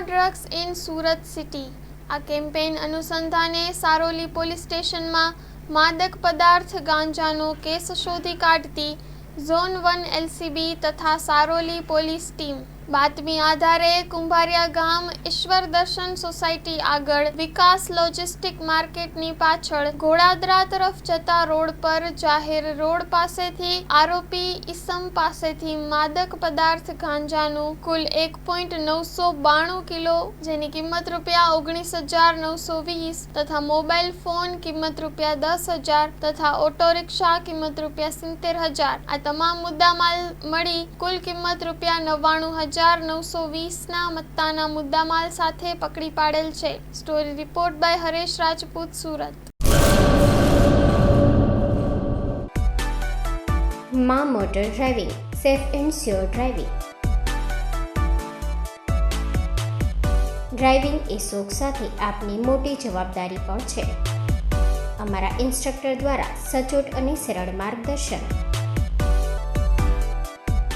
Drugs in Surat city આ campaign અનુસંધાને Saroli police સ્ટેશનમાં માદક પદાર્થ ગાંજાનો કેસ શોધી કાઢતી ઝોન વન એલસીબી તથા સારોલી પોલીસ ટીમ. બાતમી આધારે કુંભારિયા ગામ ઈશ્વર દર્શન સોસાયટી આગળ વિકાસ લોજિસ્ટિક માર્કેટની પાછળ ઘોડાદરા તરફ જતા રોડ પર જાહેર રોડ પાસેથી આરોપી ઈસમ પાસેથી માદક પદાર્થ ગાંજાનું કુલ એક પોઈન્ટ નવસો બાણું કિલો, જેની કિંમત રૂપિયા ઓગણીસ હજાર નવસો વીસ તથા મોબાઈલ ફોન કિંમત રૂપિયા દસ હજાર તથા ઓટો રિક્ષા કિંમત રૂપિયા સિત્તેર હજાર. આ તમામ મુદ્દામાલ મળી કુલ કિંમત રૂપિયા નવ્વાણું હજાર નવસો વીસના મત્તાના મુદ્દામાલ સાથે પકડી પાડેલ છે. Story report by Haresh Rajput, Surat. મા motor driving, safe and sure driving. Driving એ શોખ સાથે આપની મોટી જવાબદારી પણ છે. અમારા ઇન્સ્ટ્રક્ટર દ્વારા સચોટ અને સરળ માર્ગદર્શન.